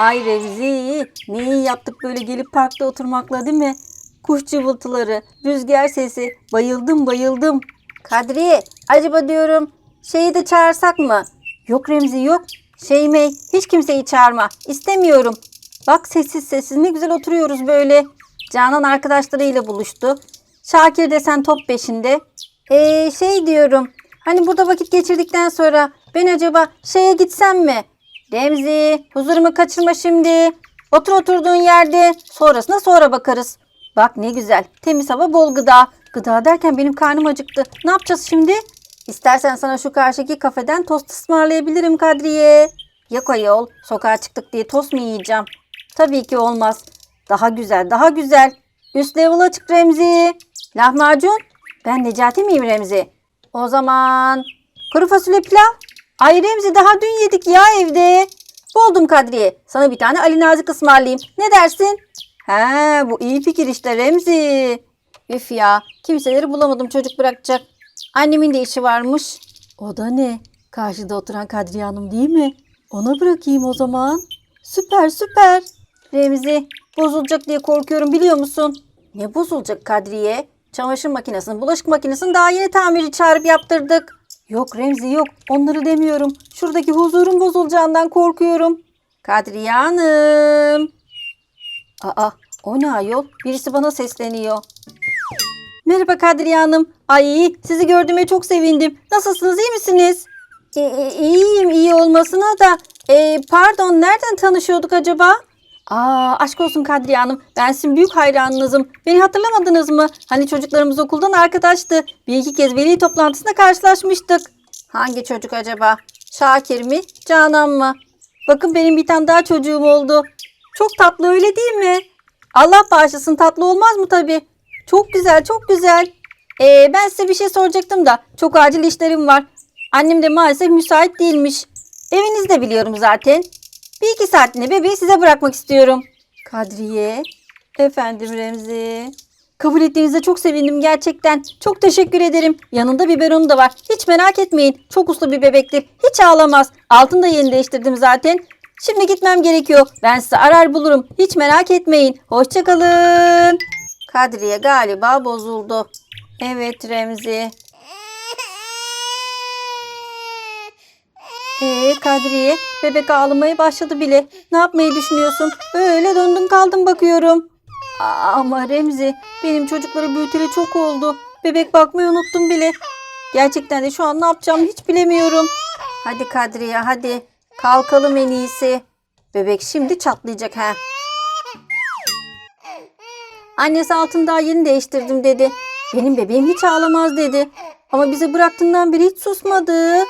Ay Remzi, ne iyi yaptık böyle gelip parkta oturmakla değil mi? Kuş cıvıltıları, rüzgar sesi. Bayıldım bayıldım. Kadriye, acaba diyorum şeyi de çağırsak mı? Yok Remzi yok. Şeymey, hiç kimseyi çağırma. İstemiyorum. Bak sessiz sessiz ne güzel oturuyoruz böyle. Canan arkadaşlarıyla buluştu. Şakir desen top peşinde. Ee, şey diyorum. Hani burada vakit geçirdikten sonra ben acaba şeye gitsem mi? Remzi, huzurumu kaçırma şimdi. Otur oturduğun yerde. Sonrasına sonra bakarız. Bak ne güzel. Temiz hava, bol gıda. Gıda derken benim karnım acıktı. Ne yapacağız şimdi? İstersen sana şu karşıki kafeden tost ısmarlayabilirim Kadriye. Yok ayol. Sokağa çıktık diye tost mu yiyeceğim? Tabii ki olmaz. Daha güzel, daha güzel. Üst level açık Remzi. Lahmacun. Ben Necati miyim Remzi? O zaman kuru fasulye pilav. Ay Remzi daha dün yedik ya evde. Buldum Kadriye. Sana bir tane Ali Nazik ısmarlayayım. Ne dersin? He bu iyi fikir işte Remzi. Üf ya kimseleri bulamadım çocuk bırakacak. Annemin de işi varmış. O da ne? Karşıda oturan Kadriye Hanım değil mi? Ona bırakayım o zaman. Süper süper. Remzi bozulacak diye korkuyorum biliyor musun? Ne bozulacak Kadriye? Çamaşır makinesini, bulaşık makinesini daha yeni tamirci çağırıp yaptırdık. Yok Remzi yok onları demiyorum. Şuradaki huzurun bozulacağından korkuyorum. Kadriye Hanım. Aa o ne ayol? Birisi bana sesleniyor. Merhaba Kadriye Hanım. Ay sizi gördüğüme çok sevindim. Nasılsınız iyi misiniz? E, e, iyiyim iyi olmasına da. E, pardon nereden tanışıyorduk acaba? Aa aşk olsun Kadriye Hanım. Ben sizin büyük hayranınızım. Beni hatırlamadınız mı? Hani çocuklarımız okuldan arkadaştı. Bir iki kez veli toplantısında karşılaşmıştık. Hangi çocuk acaba? Şakir mi? Canan mı? Bakın benim bir tane daha çocuğum oldu. Çok tatlı öyle değil mi? Allah bağışlasın tatlı olmaz mı tabii? Çok güzel çok güzel. Ee, ben size bir şey soracaktım da çok acil işlerim var. Annem de maalesef müsait değilmiş. Evinizi de biliyorum zaten. Bir iki saatliğine bebeği size bırakmak istiyorum. Kadriye. Efendim Remzi. Kabul ettiğinize çok sevindim gerçekten. Çok teşekkür ederim. Yanında biberonu da var. Hiç merak etmeyin. Çok uslu bir bebektir. Hiç ağlamaz. Altını da yeni değiştirdim zaten. Şimdi gitmem gerekiyor. Ben size arar bulurum. Hiç merak etmeyin. Hoşçakalın. Kadriye galiba bozuldu. Evet Remzi. Ee Kadriye, bebek ağlamaya başladı bile. Ne yapmayı düşünüyorsun? Öyle döndüm kaldım bakıyorum. Ama Remzi, benim çocukları büyüteli çok oldu. Bebek bakmayı unuttum bile. Gerçekten de şu an ne yapacağımı hiç bilemiyorum. Hadi Kadriye hadi. Kalkalım en iyisi. Bebek şimdi çatlayacak ha. Annesi altını daha yeni değiştirdim dedi. Benim bebeğim hiç ağlamaz dedi. Ama bize bıraktığından beri hiç susmadı.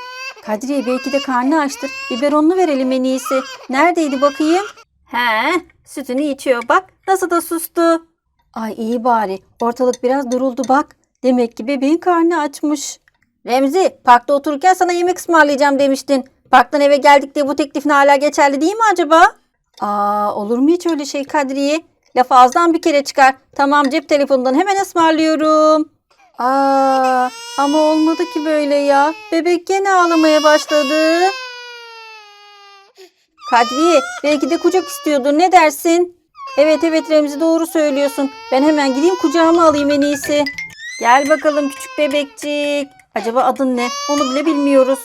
Kadriye belki de karnı açtır. Biberonunu verelim en iyisi. Neredeydi bakayım? He, sütünü içiyor bak. Nasıl da sustu. Ay iyi bari. Ortalık biraz duruldu bak. Demek ki bebeğin karnı açmış. Remzi, parkta otururken sana yemek ısmarlayacağım demiştin. Parktan eve geldik diye bu teklifin hala geçerli değil mi acaba? Aa, olur mu hiç öyle şey Kadriye? Laf ağızdan bir kere çıkar. Tamam cep telefonundan hemen ısmarlıyorum. Aa, ama olmadı ki böyle ya. Bebek gene ağlamaya başladı. Kadriye belki de kucak istiyordur ne dersin? Evet evet Remzi doğru söylüyorsun. Ben hemen gideyim kucağıma alayım en iyisi. Gel bakalım küçük bebekçik. Acaba adın ne? Onu bile bilmiyoruz.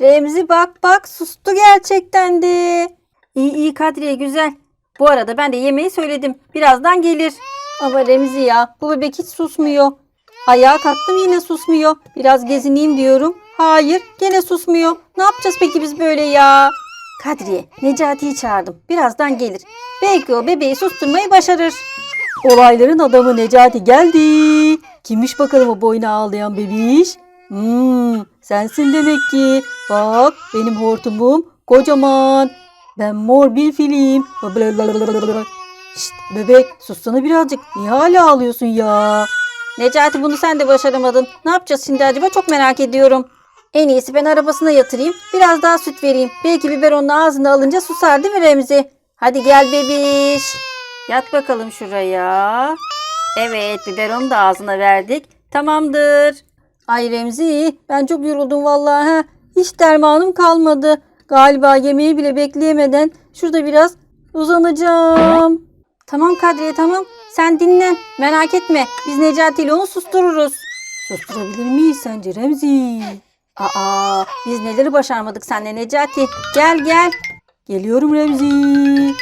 Remzi bak bak sustu gerçekten de. İyi iyi Kadriye güzel. Bu arada ben de yemeği söyledim. Birazdan gelir. Ama Remzi ya bu bebek hiç susmuyor. Ayağa kalktım yine susmuyor. Biraz gezineyim diyorum. Hayır gene susmuyor. Ne yapacağız peki biz böyle ya? Kadriye Necati'yi çağırdım. Birazdan gelir. Belki o bebeği susturmayı başarır. Olayların adamı Necati geldi. Kimmiş bakalım o boyuna ağlayan bebiş? Hmm, sensin demek ki. Bak benim hortumum kocaman. Ben mor bir film. Şşt bebek sussana birazcık. Niye hala ağlıyorsun ya? Necati bunu sen de başaramadın. Ne yapacağız şimdi acaba çok merak ediyorum. En iyisi ben arabasına yatırayım. Biraz daha süt vereyim. Belki biberonunu ağzına alınca susar değil mi Remzi? Hadi gel bebiş. Yat bakalım şuraya. Evet biberonu da ağzına verdik. Tamamdır. Ay Remzi ben çok yoruldum vallahi. ha. Hiç dermanım kalmadı. Galiba yemeği bile bekleyemeden şurada biraz Uzanacağım. Tamam Kadriye tamam. Sen dinlen. Merak etme. Biz Necati ile onu sustururuz. Susturabilir miyiz sence Remzi? Aa, biz neleri başarmadık senle Necati. Gel gel. Geliyorum Remzi.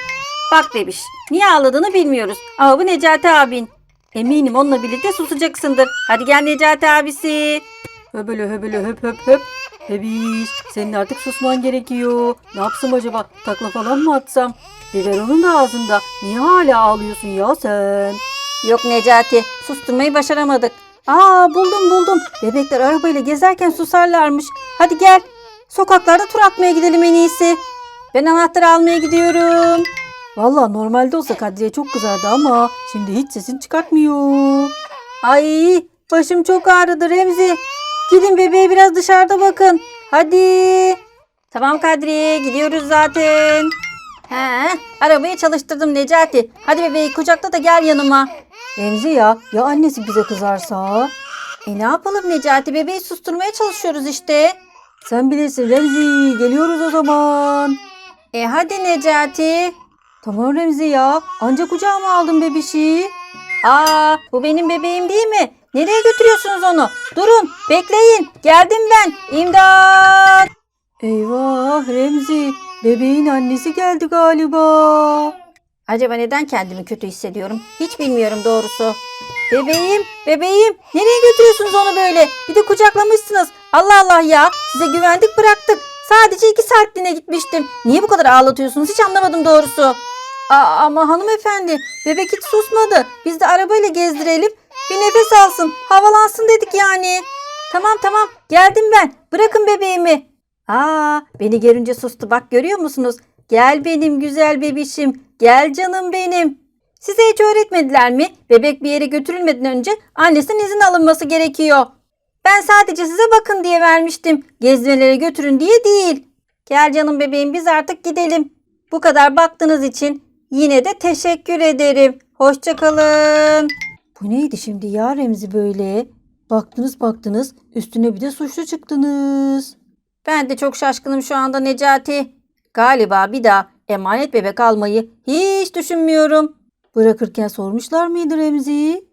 Bak bebiş, niye ağladığını bilmiyoruz. Ama bu Necati abin. Eminim onunla birlikte susacaksındır. Hadi gel Necati abisi. Höbele höbele höp höp höp. Bebiş, senin artık susman gerekiyor. Ne yapsam acaba? Takla falan mı atsam? Biberonun da ağzında. Niye hala ağlıyorsun ya sen? Yok Necati, susturmayı başaramadık. Aa buldum buldum. Bebekler arabayla gezerken susarlarmış. Hadi gel. Sokaklarda tur atmaya gidelim en iyisi. Ben anahtarı almaya gidiyorum. Valla normalde olsa Kadriye çok kızardı ama şimdi hiç sesini çıkartmıyor. Ay başım çok ağrıdı Remzi. Gidin bebeğe biraz dışarıda bakın. Hadi. Tamam Kadriye gidiyoruz zaten. He, arabayı çalıştırdım Necati. Hadi bebeği kucakla da gel yanıma. Remzi ya, ya annesi bize kızarsa? E ne yapalım Necati, bebeği susturmaya çalışıyoruz işte. Sen bilirsin Remzi, geliyoruz o zaman. E hadi Necati. Tamam Remzi ya, ancak kucağıma aldım bebişi. Aa, bu benim bebeğim değil mi? Nereye götürüyorsunuz onu? Durun, bekleyin. Geldim ben. İmdat! Eyvah Remzi, bebeğin annesi geldi galiba. Acaba neden kendimi kötü hissediyorum? Hiç bilmiyorum doğrusu. Bebeğim, bebeğim. Nereye götürüyorsunuz onu böyle? Bir de kucaklamışsınız. Allah Allah ya. Size güvendik bıraktık. Sadece iki saatliğine gitmiştim. Niye bu kadar ağlatıyorsunuz? Hiç anlamadım doğrusu. Aa, ama hanımefendi, bebek hiç susmadı. Biz de arabayla gezdirelim. Bir nefes alsın, havalansın dedik yani. Tamam tamam, geldim ben. Bırakın bebeğimi. Aa, beni görünce sustu. Bak görüyor musunuz? Gel benim güzel bebişim. Gel canım benim. Size hiç öğretmediler mi? Bebek bir yere götürülmeden önce annesinin izin alınması gerekiyor. Ben sadece size bakın diye vermiştim. Gezmelere götürün diye değil. Gel canım bebeğim biz artık gidelim. Bu kadar baktığınız için yine de teşekkür ederim. Hoşçakalın. Bu neydi şimdi ya Remzi böyle? Baktınız baktınız üstüne bir de suçlu çıktınız. Ben de çok şaşkınım şu anda Necati. Galiba bir daha emanet bebek almayı hiç düşünmüyorum. Bırakırken sormuşlar mıydı Remzi'yi?